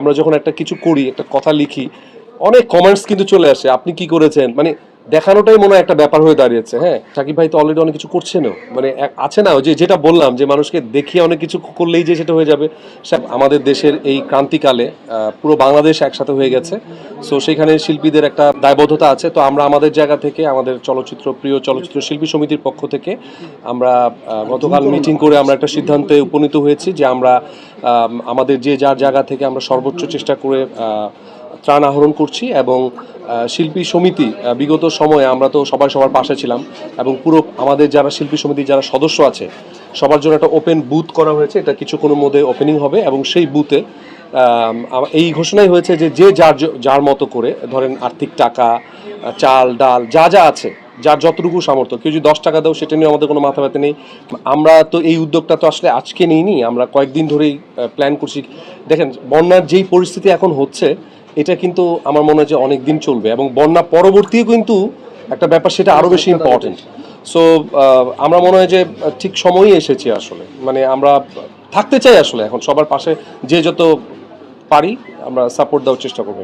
আমরা যখন একটা কিছু করি, একটা কথা লিখি, অনেক কমেন্টস কিন্তু চলে আসে। আপনি কি করেছেন? মানে দেখানোটাই মনে হয় একটা ব্যাপার হয়ে দাঁড়িয়েছে হ্যাঁ? সাকিব ভাই তো অলরেডি অনেক কিছু করছেনও। মানে আছে না যে যেটা বললাম, যে মানুষকে দেখিয়ে অনেক কিছু করলেই যে সেটা হয়ে যাবে। আমাদের দেশের এই ক্রান্তিকালে পুরো বাংলাদেশ একসাথে হয়ে গেছে। সো সেখানে শিল্পীদের একটা দায়বদ্ধতা আছে। তো আমরা আমাদের জায়গা থেকে, আমাদের চলচ্চিত্র, প্রিয় চলচ্চিত্র শিল্পী সমিতির পক্ষ থেকে, আমরা গতকাল মিটিং করে আমরা একটা সিদ্ধান্তে উপনীত হয়েছি যে আমরা আমাদের যে যার জায়গা থেকে আমরা সর্বোচ্চ চেষ্টা করে ত্রাণ আহরণ করছি এবং শিল্পী সমিতি বিগত সময়ে আমরা তো সবাই সবার পাশে ছিলাম এবং পুরো আমাদের যারা শিল্পী সমিতির যারা সদস্য আছে, সবার জন্য একটা ওপেন বুথ করা হয়েছে। এটা কিছুক্ষণের মধ্যে ওপেনিং হবে এবং সেই বুথে এই ঘোষণাই হয়েছে যে যে যার যার মতো করে, ধরেন আর্থিক টাকা, চাল, ডাল, যা যা আছে, যার যতটুকু সামর্থ্য, কেউ যদি দশ টাকা দাও, সেটা নিয়ে আমাদের কোনো মাথা ব্যথা নেই। আমরা তো এই উদ্যোগটা তো আসলে আজকে নিইনি, আমরা কয়েকদিন ধরেই প্ল্যান করছি। দেখেন, বন্যার যেই পরিস্থিতি এখন হচ্ছে এটা কিন্তু আমার মনে হয় যে অনেক দিন চলবে এবং বন্যা পরবর্তীও কিন্তু একটা ব্যাপার সেটা আরও বেশি ইম্পর্টেন্ট সো আমরা মনে হয় যে ঠিক সময়ই এসেছি আসলে। মানে আমরা থাকতে চাই আসলে এখন। সবার পাশে যে যত পারি আমরা সাপোর্ট দেওয়ার চেষ্টা করব।